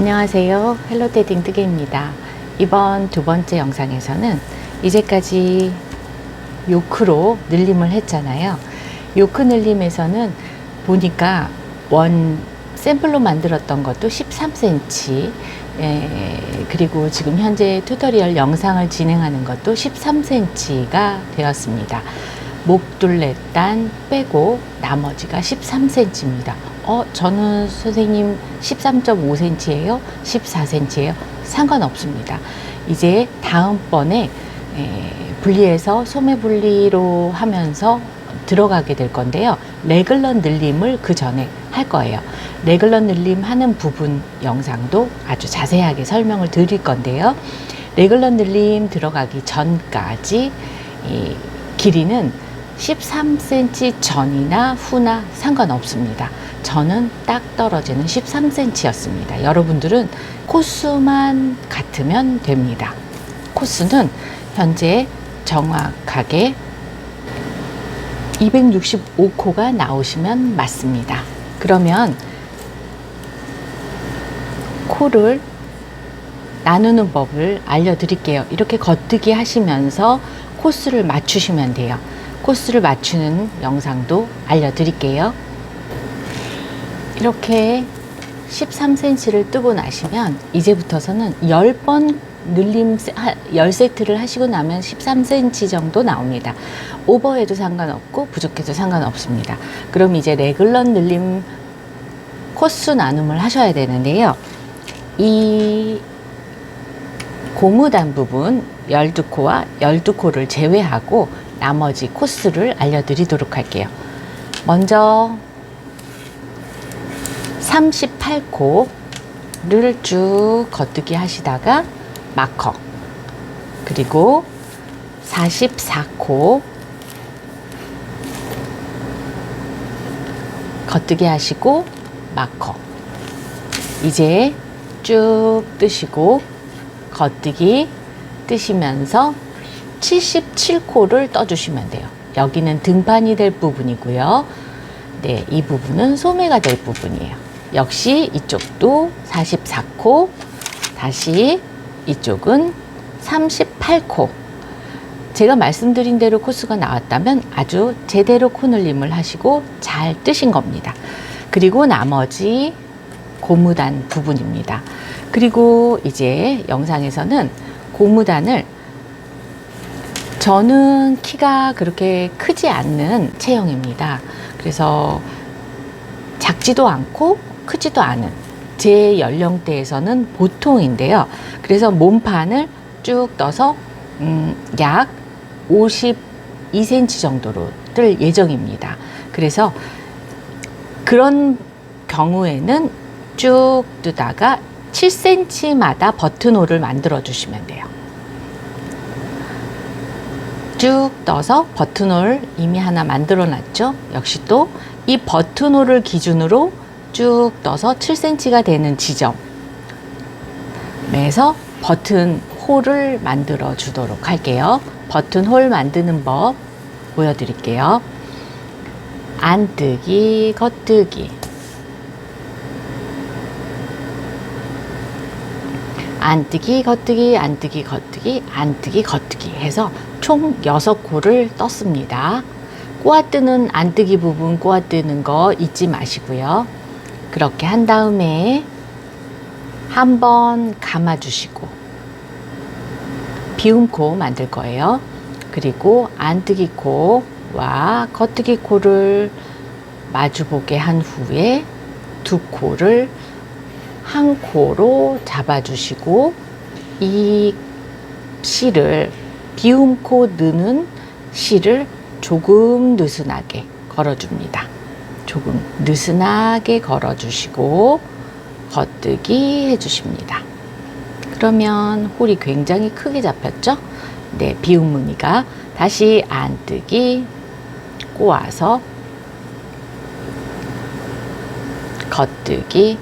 안녕하세요. 헬로테딩 뜨개입니다. 이번 두 번째 영상에서는 이제까지 요크로 늘림을 했잖아요. 요크 늘림에서는 보니까 원 샘플로 만들었던 것도 13cm 예, 그리고 지금 현재 튜토리얼 영상을 진행하는 것도 13cm가 되었습니다. 목둘레단 빼고 나머지가 13cm입니다. 어, 저는 선생님 13.5cm예요? 14cm예요? 상관없습니다. 이제 다음번에 에, 분리해서 소매 분리로 하면서 들어가게 될 건데요. 레글러 늘림을 그 전에 할 거예요. 레글러 늘림 하는 부분 영상도 아주 자세하게 설명을 드릴 건데요. 레글러 늘림 들어가기 전까지 이 길이는 13cm 전이나 후나 상관없습니다. 저는 딱 떨어지는 13cm였습니다. 여러분들은 코스만 같으면 됩니다. 코스는 현재 정확하게 265코가 나오시면 맞습니다. 그러면 코를 나누는 법을 알려드릴게요. 이렇게 겉뜨기 하시면서 코스를 맞추시면 돼요. 코스를 맞추는 영상도 알려드릴게요. 이렇게 13cm를 뜨고 나시면 이제부터서는 10번 늘림 10세트를 하시고 나면 13cm 정도 나옵니다. 오버해도 상관없고 부족해도 상관없습니다. 그럼 이제 레글러 늘림 코스 나눔을 하셔야 되는데요. 이 고무단 부분 12코와 12코를 제외하고 나머지 코스를 알려드리도록 할게요. 먼저 38코를 쭉 겉뜨기 하시다가 마커 그리고 44코 겉뜨기 하시고 마커 이제 쭉 뜨시고 겉뜨기 뜨시면서 77코를 떠주시면 돼요. 여기는 등판이 될 부분이고요. 네, 이 부분은 소매가 될 부분이에요. 역시 이쪽도 44코, 다시 이쪽은 38코. 제가 말씀드린 대로 코스가 나왔다면 아주 제대로 코늘림을 하시고 잘 뜨신 겁니다. 그리고 나머지 고무단 부분입니다. 그리고 이제 영상에서는 고무단을 저는 키가 그렇게 크지 않는 체형입니다. 그래서 작지도 않고 크지도 않은 제 연령대에서는 보통인데요. 그래서 몸판을 쭉 떠서 음, 약 52cm 정도로 뜰 예정입니다. 그래서 그런 경우에는 쭉 뜨다가 7cm마다 버튼홀을 만들어 주시면 돼요. 쭉 떠서 버튼홀 이미 하나 만들어 놨죠. 역시 또 이 버튼홀을 기준으로 쭉 떠서 7cm가 되는 지점. 에서 버튼 홀을 만들어 주도록 할게요. 버튼 홀 만드는 법 보여드릴게요. 안뜨기, 겉뜨기. 안뜨기, 겉뜨기, 안뜨기, 겉뜨기, 안뜨기, 겉뜨기 해서 총 6코를 떴습니다. 꼬아뜨는 안뜨기 부분 꼬아뜨는 거 잊지 마시고요. 그렇게 한 다음에 한번 감아주시고 비움코 만들 거예요. 그리고 안뜨기 코와 겉뜨기 코를 마주보게 한 후에 두 코를 한 코로 잡아주시고 이 실을 비움코 느는 실을 조금 느슨하게 걸어줍니다. 조금 느슨하게 걸어주시고 겉뜨기 해주십니다. 그러면 홀이 굉장히 크게 잡혔죠? 네, 비움 무늬가 다시 안뜨기 꼬아서 겉뜨기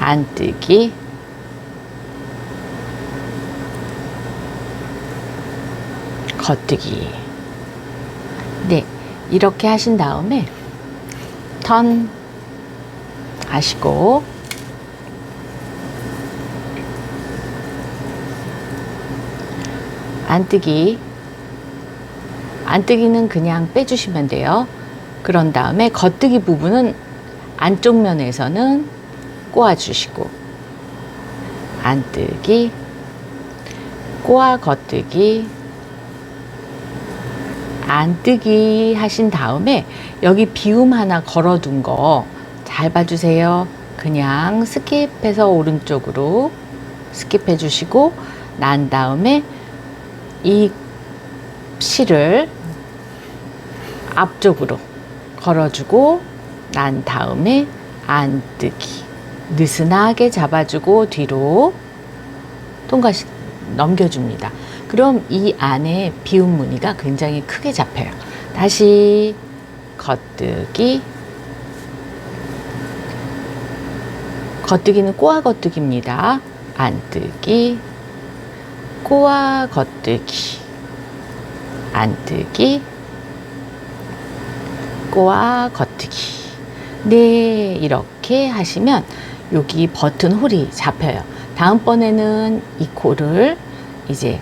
안뜨기 겉뜨기 네 이렇게 하신 다음에 턴 하시고 안뜨기 안뜨기는 그냥 빼주시면 돼요. 그런 다음에 겉뜨기 부분은 안쪽 면에서는 꼬아주시고 안뜨기 꼬아 겉뜨기 안 뜨기 하신 다음에 여기 비움 하나 걸어둔 거 잘 봐주세요. 그냥 스킵해서 오른쪽으로 스킵해 주시고 난 다음에 이 실을 앞쪽으로 걸어주고 난 다음에 안 뜨기 느슨하게 잡아주고 뒤로 통과시 넘겨줍니다. 그럼 이 안에 비움 무늬가 굉장히 크게 잡혀요. 다시 겉뜨기. 겉뜨기는 꼬아 겉뜨기입니다. 안뜨기. 꼬아 겉뜨기. 안뜨기. 꼬아 겉뜨기. 네 이렇게 하시면 여기 버튼 홀이 잡혀요. 다음번에는 이 코를 이제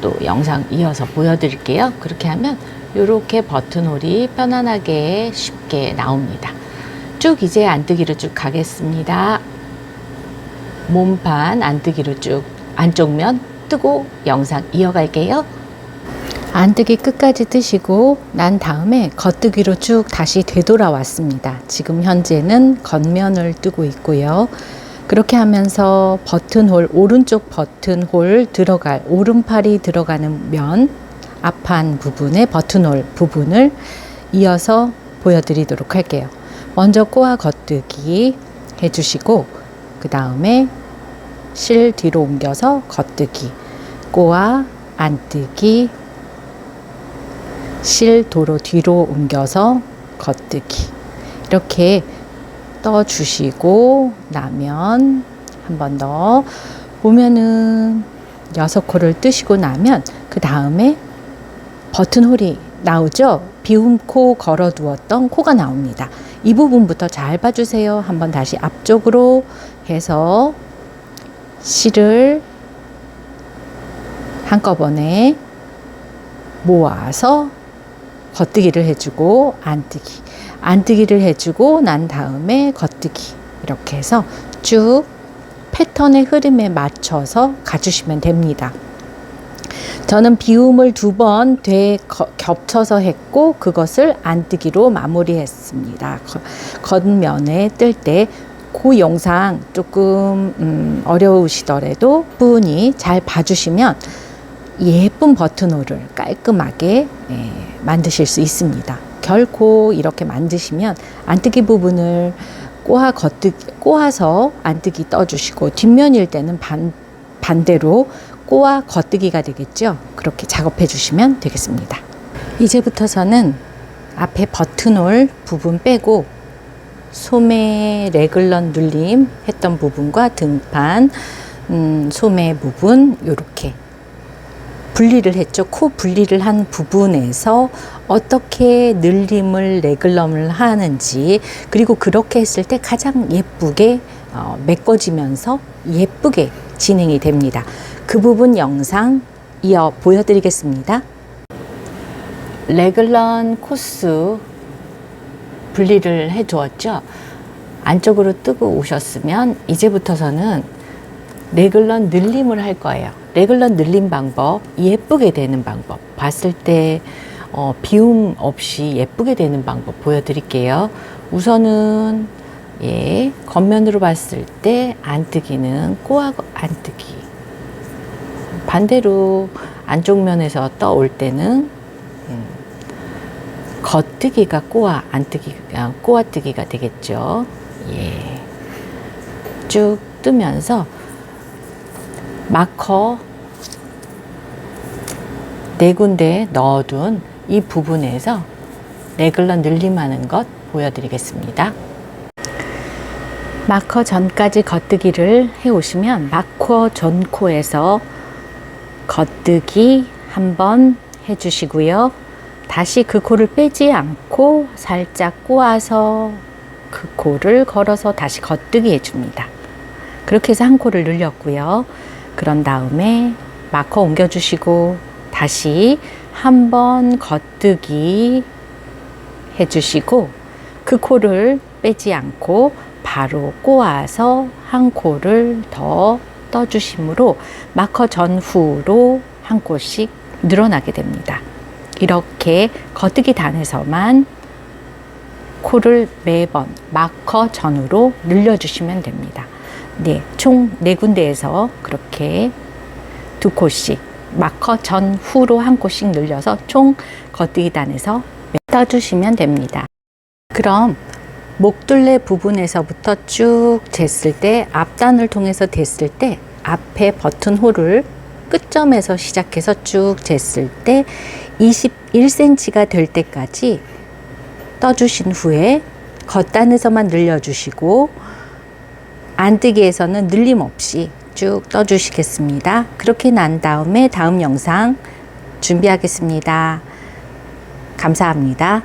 또 영상 이어서 보여드릴게요 그렇게 하면 이렇게 버튼 홀이 편안하게 쉽게 나옵니다 쭉 이제 안뜨기로 쭉 가겠습니다 몸판 안뜨기로 쭉 안쪽 면 뜨고 영상 이어갈게요 안뜨기 끝까지 뜨시고 난 다음에 겉뜨기로 쭉 다시 되돌아왔습니다. 지금 현재는 겉면을 뜨고 있고요. 그렇게 하면서 버튼홀, 오른쪽 버튼홀 들어갈, 오른팔이 들어가는 면, 앞판 부분의 버튼홀 부분을 이어서 보여드리도록 할게요. 먼저 꼬아 겉뜨기 해주시고, 그 다음에 실 뒤로 옮겨서 겉뜨기, 꼬아 안뜨기, 실 도로 뒤로 옮겨서 겉뜨기 이렇게 떠 주시고 나면 한 번 더 보면은 여섯 코를 뜨시고 나면 그 다음에 버튼홀이 나오죠? 비움 코 걸어 두었던 코가 나옵니다. 이 부분부터 잘 봐주세요. 한번 다시 앞쪽으로 해서 실을 한꺼번에 모아서 겉뜨기를 해주고 안뜨기 안뜨기를 해주고 난 다음에 겉뜨기 이렇게 해서 쭉 패턴의 흐름에 맞춰서 가주시면 됩니다. 저는 비움을 두 번 겹쳐서 했고 그것을 안뜨기로 마무리했습니다. 겉면에 뜰때 그 영상 조금 음, 어려우시더라도 분이 잘 봐주시면 예쁜 버튼홀을 깔끔하게 예, 만드실 수 있습니다. 결코 이렇게 만드시면 안뜨기 부분을 꼬아 겉뜨기, 꼬아서 안뜨기 떠주시고 뒷면일 때는 반, 반대로 꼬아 겉뜨기가 되겠죠. 그렇게 작업해 주시면 되겠습니다. 이제부터서는 앞에 버튼홀 부분 빼고 소매 레글런 눌림 했던 부분과 등판 음, 소매 부분 이렇게 분리를 했죠. 코 분리를 한 부분에서 어떻게 늘림을 레글럼을 하는지 그리고 그렇게 했을 때 가장 예쁘게 어, 메꿔지면서 예쁘게 진행이 됩니다. 그 부분 영상 이어 보여드리겠습니다. 레글런 코스 분리를 해 두었죠. 안쪽으로 뜨고 오셨으면 이제부터서는 레글런 늘림을 할 거예요. 레글런 늘림 방법, 예쁘게 되는 방법, 봤을 때 어, 비움 없이 예쁘게 되는 방법 보여드릴게요. 우선은 예, 겉면으로 봤을 때 안뜨기는 꼬아 안뜨기. 반대로 안쪽 면에서 떠올 때는 음, 겉뜨기가 꼬아 안뜨기, 아, 꼬아뜨기가 되겠죠. 예. 쭉 뜨면서 마커 네 군데 넣어둔 이 부분에서 레글러 늘림하는 것 보여드리겠습니다. 마커 전까지 겉뜨기를 해 오시면 마커 전 코에서 겉뜨기 한번 해주시고요. 다시 그 코를 빼지 않고 살짝 꼬아서 그 코를 걸어서 다시 겉뜨기 해줍니다. 그렇게 해서 한 코를 늘렸고요. 그런 다음에 마커 옮겨주시고 다시 한번 겉뜨기 해주시고 그 코를 빼지 않고 바로 꼬아서 한 코를 더 떠주심으로 마커 전후로 한 코씩 늘어나게 됩니다. 이렇게 겉뜨기 단에서만 코를 매번 마커 전후로 늘려주시면 됩니다. 네, 총 네 군데에서 그렇게 두 코씩 마커 전후로 한 코씩 늘려서 총 겉뜨기 단에서 떠주시면 됩니다. 그럼 목둘레 부분에서부터 쭉 쟀을 때 앞단을 통해서 댔을 때 앞에 버튼 홀을 끝점에서 시작해서 쭉 쟀을 때 21cm가 될 때까지 떠주신 후에 겉단에서만 늘려주시고 안뜨기에서는 늘림 없이 쭉 떠주시겠습니다. 그렇게 난 다음에 다음 영상 준비하겠습니다. 감사합니다.